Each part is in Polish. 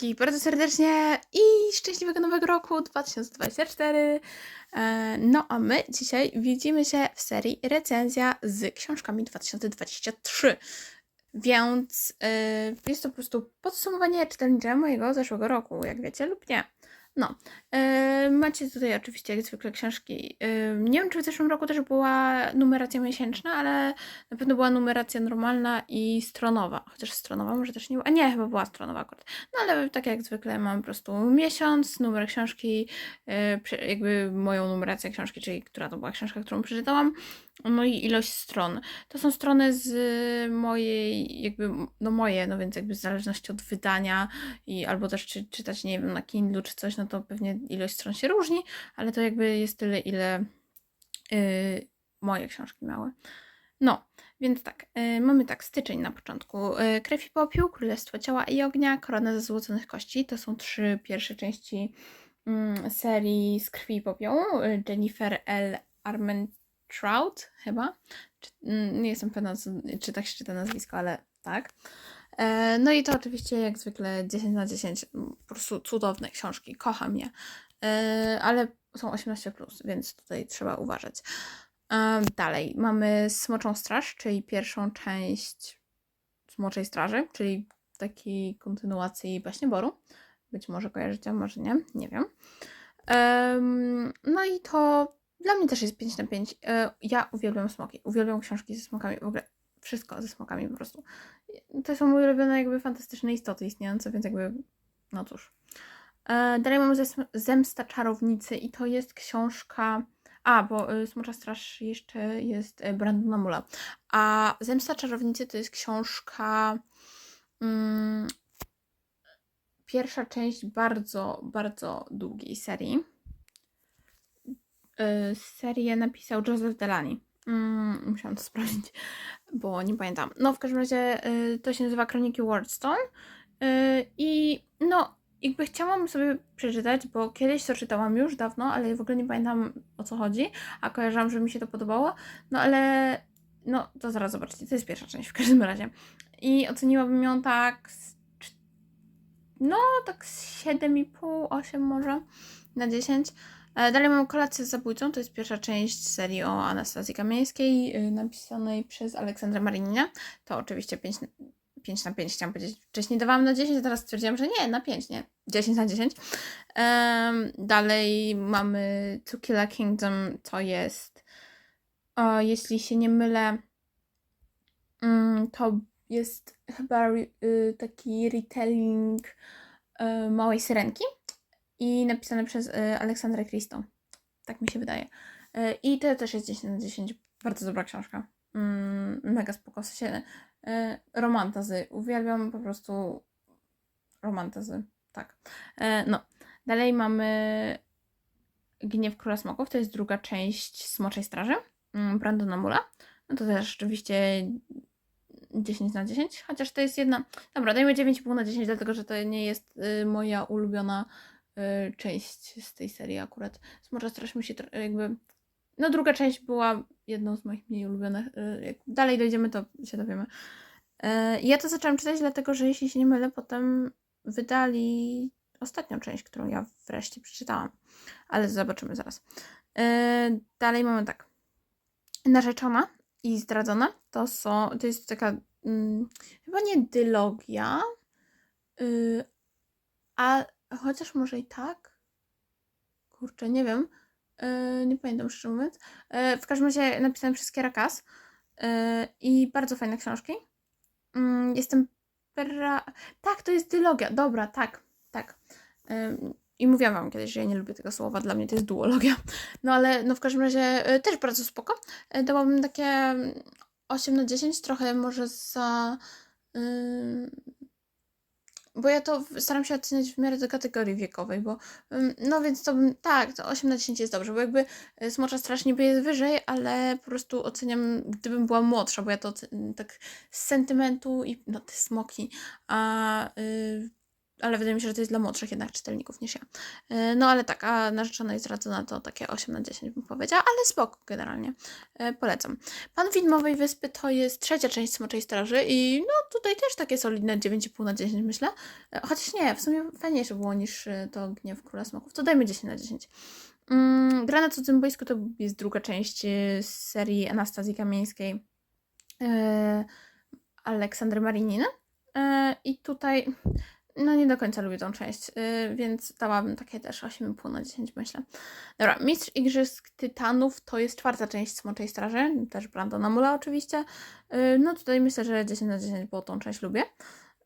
wszystkich bardzo serdecznie i szczęśliwego nowego roku 2024. E, No a my dzisiaj widzimy się w serii recenzja z książkami 2023. Więc e, jest to po prostu podsumowanie czytelnicze mojego zeszłego roku, jak wiecie lub nie. No, e, macie tutaj oczywiście jak zwykle książki. E, nie wiem, czy w zeszłym roku też była numeracja miesięczna, ale na pewno była numeracja normalna i stronowa. Chociaż stronowa może też nie była. A nie, chyba była stronowa akurat. No ale tak jak zwykle mam po prostu miesiąc, numer książki, prze- jakby moją numerację książki, czyli która to była książka, którą przeczytałam, no i ilość stron. To są strony z mojej, jakby, no moje, no więc jakby w zależności od wydania i albo też czy, czytać, nie wiem, na Kindle czy coś, no to pewnie ilość stron się różni, ale to jakby jest tyle, ile y, moje książki miały. No, więc tak, y, mamy tak, styczeń na początku. Y, Krew i popiół, Królestwo Ciała i Ognia, Korona ze Złoconych Kości. To są trzy pierwsze części mm, serii z Krwi i Popiołu. Y, Jennifer L. Armentrout chyba. Czy, mm, nie jestem pewna, czy tak się czyta nazwisko, ale tak. E, No i to oczywiście jak zwykle 10 na 10, m, po prostu cudowne książki, kocham je. E, Ale są 18+, plus, więc tutaj trzeba uważać. E, Dalej mamy Smoczą Straż, czyli pierwszą część Smoczej Straży, czyli takiej kontynuacji Baśnieboru. Być może kojarzycie, może nie, nie wiem. Em, No i to dla mnie też jest 5 na 5. E, Ja uwielbiam smoki, uwielbiam książki ze smokami, w ogóle wszystko ze smokami po prostu. To są moje ulubione jakby fantastyczne istoty istniejące, więc jakby, no cóż. E, Dalej Zes- Zemsta Czarownicy i to jest książka... A, bo y, Smocza Straż jeszcze jest Brandona Mula. A Zemsta Czarownicy to jest książka... Mm, pierwsza część bardzo, bardzo długiej serii. Y, serię napisał Joseph Delany. Mm, musiałam to sprawdzić, bo nie pamiętam. No, w każdym razie y, to się nazywa Kroniki Wardstone. Y, I no, jakby chciałam sobie przeczytać, bo kiedyś to czytałam już dawno, ale w ogóle nie pamiętam o co chodzi, a kojarzałam, że mi się to podobało. No ale, no to zaraz zobaczcie, to jest pierwsza część w każdym razie. I oceniłabym ją tak z, no tak z 7,5, 8 może na 10. E, Dalej mamy Kolację z zabójcą, to jest pierwsza część serii o Anastazji Kamieńskiej, y, napisanej przez Aleksandrę Marinina. To oczywiście 5 na, 5 na 5 chciałam powiedzieć. Wcześniej dawałam na 10, a teraz stwierdziłam, że nie, na 5, nie. 10 na 10. Em, dalej mamy To Kill a Kingdom, to jest, o, jeśli się nie mylę, mm, to jest chyba y, taki retelling y, Małej Syrenki i napisane przez y, Aleksandrę Christo. Tak mi się wydaje. Y, I to też jest 10 na 10. Bardzo dobra książka. Mm, mega spoko. W y, romantazy. Uwielbiam po prostu romantazy. Tak. No. Dalej mamy Gniew Króla Smoków. To jest druga część Smoczej Straży. mm, Brandona Mula. No to też oczywiście 10 na 10, chociaż to jest jedna. Dobra, dajmy 9,5 na 10, dlatego że to nie jest moja ulubiona część z tej serii akurat. Smocza Straż mi się jakby. No, druga część była jedną z moich mniej ulubionych. Y, jak dalej dojdziemy, to się dowiemy. Y, ja to zaczęłam czytać, dlatego że jeśli się nie mylę, potem wydali ostatnią część, którą ja wreszcie przeczytałam. Ale zobaczymy zaraz. Y, dalej mamy tak. Narzeczona i zdradzona to są, to jest taka mm, chyba nie dylogia, y, a chociaż może i tak. Kurczę, nie wiem. Y, nie pamiętam szczerze mówiąc. Y, w każdym razie napisałam przez Kierakas y, i bardzo fajne książki. Mm, jestem pra... Tak, to jest dylogia. Dobra, tak, tak. Ym, I mówiłam wam kiedyś, że ja nie lubię tego słowa, dla mnie to jest duologia. No ale no w każdym razie y, też bardzo spoko. Y, Dałabym takie mm, 8 na 10, trochę może za... ym, bo ja to staram się oceniać w miarę do kategorii wiekowej, bo no więc to bym, tak, to 8 na 10 jest dobrze, bo jakby y, Smocza Straż niby jest wyżej, ale po prostu oceniam, gdybym była młodsza, bo ja to tak z sentymentu i no te smoki, a y, ale wydaje mi się, że to jest dla młodszych jednak czytelników niż ja. E, No ale tak, a narzeczona jest radzona to takie 8 na 10 bym powiedziała, ale spoko generalnie. E, Polecam. Pan Widmowej Wyspy to jest trzecia część Smoczej Straży i no tutaj też takie solidne 9,5 na 10 myślę. E, Chociaż nie, w sumie fajniejsze było niż to Gniew Króla Smoków. To dajmy 10 na 10. Mm, Gra na cudzym boisku to jest druga część z serii Anastazji Kamieńskiej Aleksandry Marininy. I tutaj no nie do końca lubię tą część, y, więc dałabym takie też 8,5 na 10 myślę. Dobra, Mistrz Igrzysk Tytanów to jest czwarta część Smoczej Straży, też Brandona Mula oczywiście. Y, No tutaj myślę, że 10 na 10, bo tą część lubię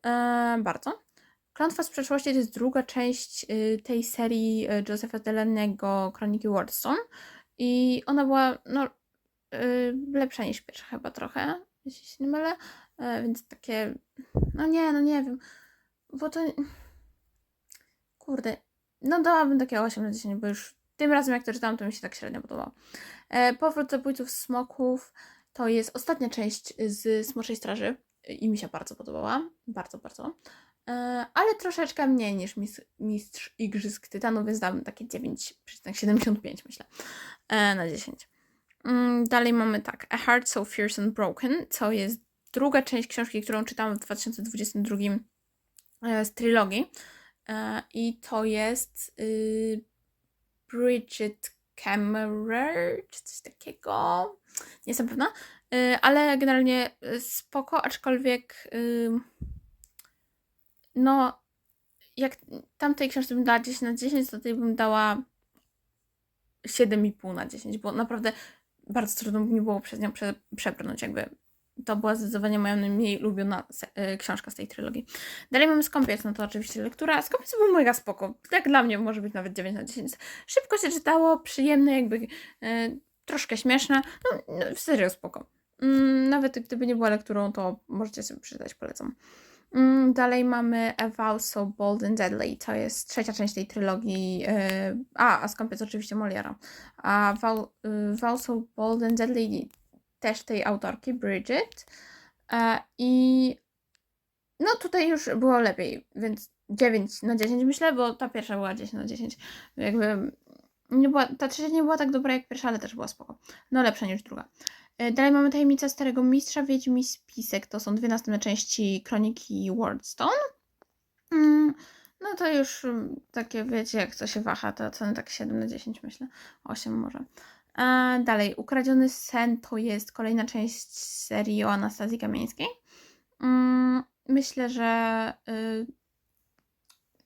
e, bardzo. Klątwa z przeszłości to jest druga część y, tej serii Josepha Delaney'ego Kroniki Wardstone i ona była no, lepsza niż pierwsza chyba trochę, jeśli się nie mylę, e, więc takie, no nie, no nie wiem, bo to, kurde, no dałabym takie 8 na 10, bo już tym razem jak to czytałam, to mi się tak średnio podobało. E, Powrót zabójców smoków to jest ostatnia część z Smoczej Straży i mi się bardzo podobała, bardzo, bardzo. E, ale troszeczkę mniej niż mis- Mistrz Igrzysk Tytanów, więc dałabym takie 9,75 myślę e, na 10. Mm, Dalej mamy tak, A Heart So Fierce and Broken, co jest druga część książki, którą czytałam w 2022 e, z trylogii. E, I to jest y, Bridget Kemmerer, czy coś takiego. Nie jestem pewna. Y, ale generalnie spoko, aczkolwiek y, no jak tamtej książce bym dała 10 na 10, to tej bym dała 7,5 na 10, bo naprawdę bardzo trudno mi było przez nią prze, przebrnąć, jakby to była zdecydowanie moja najmniej ulubiona se- y, książka z tej trylogii. Dalej mamy Skąpiec, no to oczywiście lektura. Skąpiec był mega spoko. Jak dla mnie może być nawet 9 na 10. Szybko się czytało, przyjemne, jakby y, troszkę śmieszne. No, no serio spoko. Mm, nawet gdyby nie była lekturą, to możecie sobie przeczytać, polecam. Mm, Dalej mamy A Vow So Bold and Deadly. To jest trzecia część tej trylogii. y, A, a Skąpiec oczywiście Moliera. A Vow, y, Vow So Bold and Deadly też tej autorki, Bridget. E, I no tutaj już było lepiej, więc 9 na 10 myślę, bo ta pierwsza była 10 na 10. Jakby nie była, ta trzecia nie była tak dobra jak pierwsza, ale też była spoko. No lepsza niż druga. E, Dalej mamy Tajemnica Starego Mistrza, Wiedźmi Spisek. To są dwie następne części Kroniki Wardstone. Mm, No to już mm, takie, wiecie, jak to się waha, to ceny tak 7 na 10 myślę. 8 może. Dalej, Ukradziony Sen to jest kolejna część serii o Anastazji Kamieńskiej. Mm, Myślę, że y,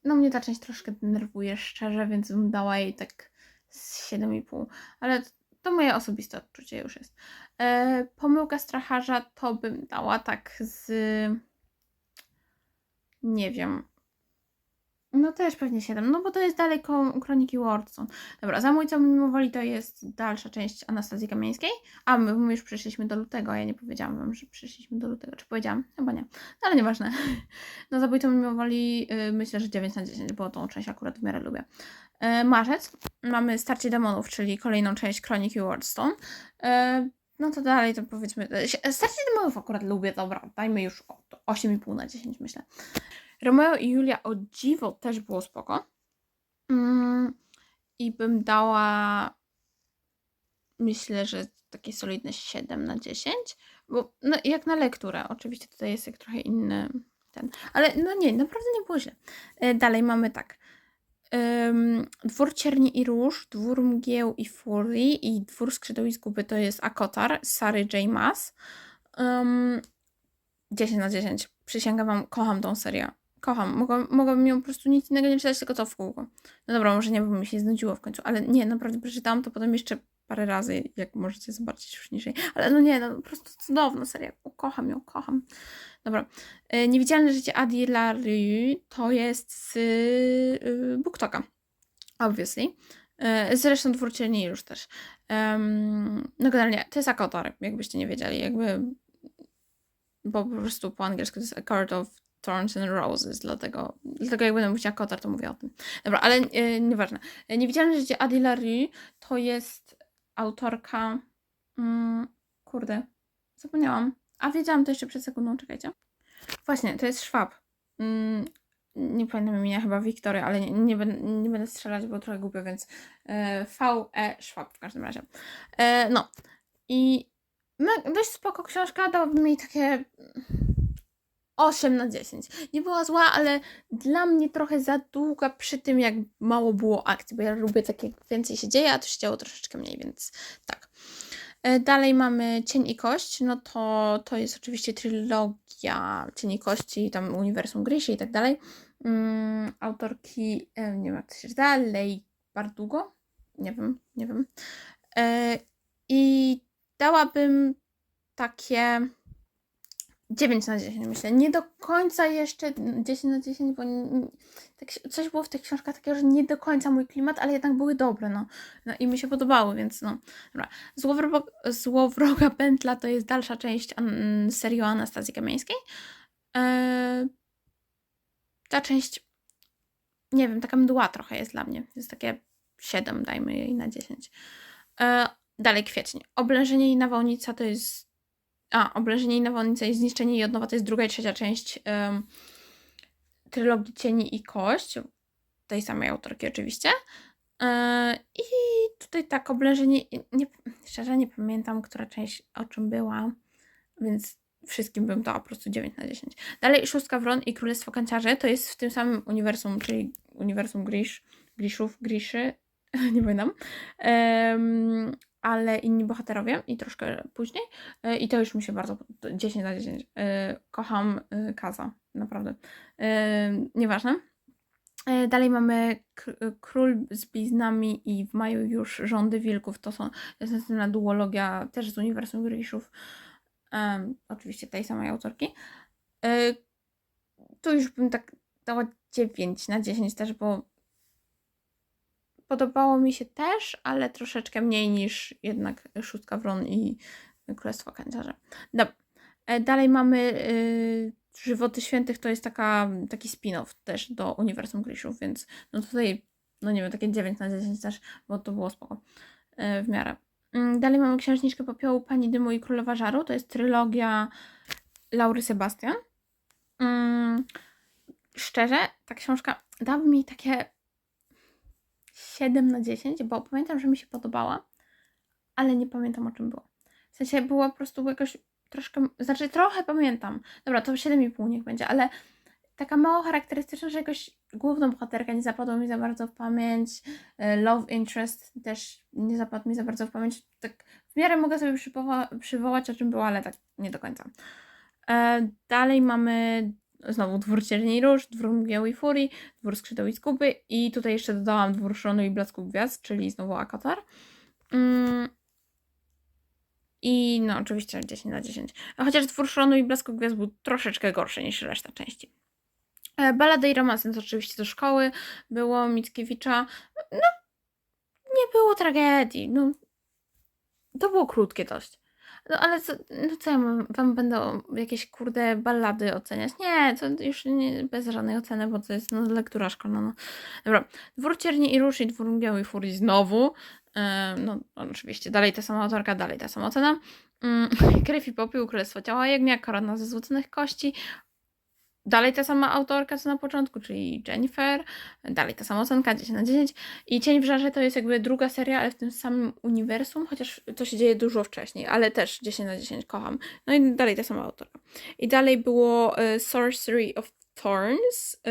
no mnie ta część troszkę denerwuje szczerze, więc bym dała jej tak z 7,5. Ale to moje osobiste odczucie już jest. E, pomyłka stracharza to bym dała tak z. Nie wiem. No też pewnie 7, no bo to jest dalej Kroniki Wardstone. Dobra, Zabójca Mimowoli to jest dalsza część Anastazji Kamieńskiej. A my, my już przyszliśmy do lutego, ja nie powiedziałam wam, że przyszliśmy do lutego. Czy powiedziałam? Chyba nie. No ale nieważne. No Zabójcą Mimowoli y, myślę, że 9 na 10, bo tą część akurat w miarę lubię. E, marzec mamy Starcie Demonów, czyli kolejną część Kroniki Wardstone. E, no to dalej to powiedzmy. si- Starcie Demonów akurat lubię, dobra, dajmy już o, to 8,5 na 10 myślę. Romeo i Julia o dziwo też było spoko. Mm, I bym dała myślę, że takie solidne 7 na 10, bo no, jak na lekturę, oczywiście tutaj jest jak trochę inny ten, ale no nie, naprawdę nie było źle. E, Dalej mamy tak. Ym, dwór Cierni i Róż, Dwór Mgieł i Furii i Dwór Skrzydeł i Zguby to jest Akotar Sary J. Maas. Ym, 10 na 10. Przysięgam wam, kocham tą serię. Kocham. Mogłabym ją po prostu nic innego nie czytać, tylko to w kółko. No dobra, może nie, bo mi się znudziło w końcu, ale nie, naprawdę przeczytałam to potem jeszcze parę razy, jak możecie zobaczyć już niżej. Ale no nie, no po prostu cudowna seria. O, Kocham ją, kocham. Dobra. E, Niewidzialne życie Adi Larue to jest z y, Booktoka. Obviously. E, Zresztą Dwór Cieni już też. No generalnie, to jest Akotar, jakbyście nie wiedzieli. Jakby bo po prostu po angielsku to jest A Court of Thorns and Roses, dlatego, dlatego jak będę mówić Akotar, to mówię o tym. Dobra, ale e, nieważne. E, Niewidzialne życie Adi Larue to jest autorka... Mm, kurde, zapomniałam. A wiedziałam to jeszcze przed sekundą, czekajcie. Właśnie, to jest Schwab. Mm, nie pamiętam imienia, chyba Wiktoria, ale nie, nie, będę, nie będę strzelać, bo trochę głupio, więc e, V.E. Schwab w każdym razie. E, no i dość spoko książka, dałabym jej takie 8 na 10. Nie była zła, ale dla mnie trochę za długa przy tym, jak mało było akcji, bo ja lubię tak, jak więcej się dzieje, a tu się działo troszeczkę mniej, więc tak. E, Dalej mamy Cień i Kość, no to to jest oczywiście trylogia Cień i Kości, tam Uniwersum Grysi i tak dalej. Mm, autorki, e, nie wiem jak to się czyta, Lej Bardugo? Nie wiem, nie wiem. E, I dałabym takie 9 na 10, myślę. Nie do końca jeszcze 10 na 10, bo tak, coś było w tych książkach takiego, że nie do końca mój klimat, ale jednak były dobre, no. no I mi się podobały, więc no. Dobra. Złowroga, Złowroga Pętla to jest dalsza część an, serii o Anastazji Kamieńskiej. E, ta część, nie wiem, taka mdła trochę jest dla mnie. Jest takie 7, dajmy jej na 10. E, dalej kwiecień. Oblężenie i nawałnica to jest a, Oblężenie i Nawałnica i Zniszczenie i Odnowa to jest druga i trzecia część em, trylogii Cieni i Kość. Tej samej autorki oczywiście. E, I tutaj tak, Oblężenie... Nie, szczerze nie pamiętam, która część o czym była, więc wszystkim bym dała po prostu 9 na 10. Dalej Szóstka Wron i Królestwo Kanciarzy to jest w tym samym uniwersum, czyli uniwersum Grisz, Griszów, Griszy, nie pamiętam. Ale inni bohaterowie i troszkę później. E, I to już mi się bardzo. 10 na 10. E, Kocham e, Kaza, naprawdę. Nieważne. Dalej mamy Król z Bliznami i w maju już Rządy Wilków. To, są, jest następna duologia też z uniwersum Griszów. Em, oczywiście tej samej autorki. Tu już bym tak dała 9 na 10 też, bo podobało mi się też, ale troszeczkę mniej niż jednak Szóstka Wron i Królestwo Kanciarze. Dobra. E, Dalej mamy y, Żywoty Świętych, to jest taka, taki spin-off też do Uniwersum Grishów, więc no tutaj, no nie wiem, takie 9 na 10 też, bo to było spoko e, w miarę. Mm, Dalej mamy Księżniczkę Popiołu, Pani Dymu i Królowa Żaru, to jest trylogia Laury Sebastian. Mm, Szczerze, ta książka dała mi takie 7 na 10, bo pamiętam, że mi się podobała, ale nie pamiętam o czym było. W sensie była po prostu jakoś troszkę, znaczy trochę pamiętam. Dobra, to 7,5 niech będzie, ale taka mało charakterystyczna, że jakoś główną bohaterkę nie zapadła mi za bardzo w pamięć. e, Love interest też nie zapadł mi za bardzo w pamięć. Tak w miarę mogę sobie przywoła- przywołać o czym było, ale tak nie do końca. E, dalej mamy znowu Dwór Cierni Róż, Dwór Mgieł i Furii, Dwór Skrzydeł i Skuby i tutaj jeszcze dodałam Dwór Szronu i Blasku Gwiazd, czyli znowu Akatar. Mm. I no oczywiście 10 na 10. Chociaż Dwór Szronu i Blasku Gwiazd był troszeczkę gorszy niż reszta części. E, Balady i romanse to oczywiście do szkoły było Mickiewicza. No, nie było tragedii. No, to było krótkie dość. No ale co, no co ja mam- wam będę jakieś kurde ballady oceniać? Nie, to już nie, bez żadnej oceny, bo to jest no, lektura szkolna. No. Dobra, Dwór Cierni i i Dwór Mgieł i Furii znowu. E, no oczywiście, dalej ta sama autorka, dalej ta sama ocena. Mm, Krew i Popiół, Królestwo Ciała Jagnia, Korona ze Złoconych Kości. Dalej ta sama autorka co na początku, czyli Jennifer. Dalej ta sama ocenka, 10 na 10. I Cień w Żarze to jest jakby druga seria, ale w tym samym uniwersum, chociaż to się dzieje dużo wcześniej, ale też 10 na 10 kocham. No i dalej ta sama autorka. I dalej było e, Sorcery of Thorns.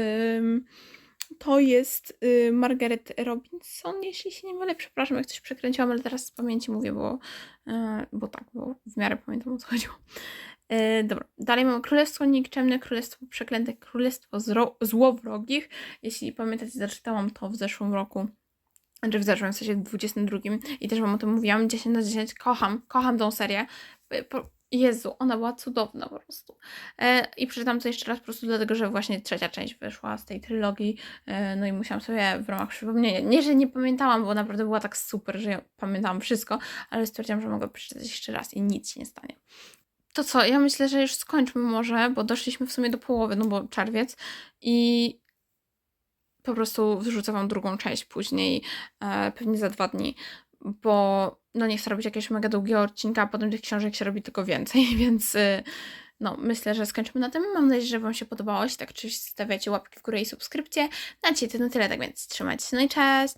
To jest y, Margaret Robinson, jeśli się nie mylę. Przepraszam, jak coś przekręciłam, ale teraz z pamięci mówię, bo, e, bo tak, bo w miarę pamiętam o co chodziło. E, dobra, dalej mamy Królestwo Nikczemne, Królestwo Przeklęte, Królestwo Zro- Złowrogich. Jeśli pamiętacie, zaczytałam to w zeszłym roku. Znaczy w zeszłym, w sensie w 22 i też Wam o tym mówiłam, 10 na 10, kocham, kocham tą serię. E, Jezu, ona była cudowna po prostu. E, I przeczytam to jeszcze raz po prostu dlatego, że właśnie trzecia część wyszła z tej trylogii, no i musiałam sobie w ramach przypomnienia, nie, że nie pamiętałam, bo naprawdę była tak super, że ja pamiętałam wszystko, ale stwierdziłam, że mogę przeczytać jeszcze raz i nic się nie stanie. To co, ja myślę, że już skończmy może, bo doszliśmy w sumie do połowy, no bo czerwiec i po prostu wrzucę Wam drugą część później, e, pewnie za dwa dni, bo no nie chcę robić jakiegoś mega długiego odcinka, a potem tych książek się robi tylko więcej, więc, y, no, myślę, że skończymy na tym. Mam nadzieję, że Wam się podobało. Jeśli tak, oczywiście stawiacie łapki w górę i subskrypcje. Na dzisiaj to na tyle, tak więc trzymajcie się, no i cześć!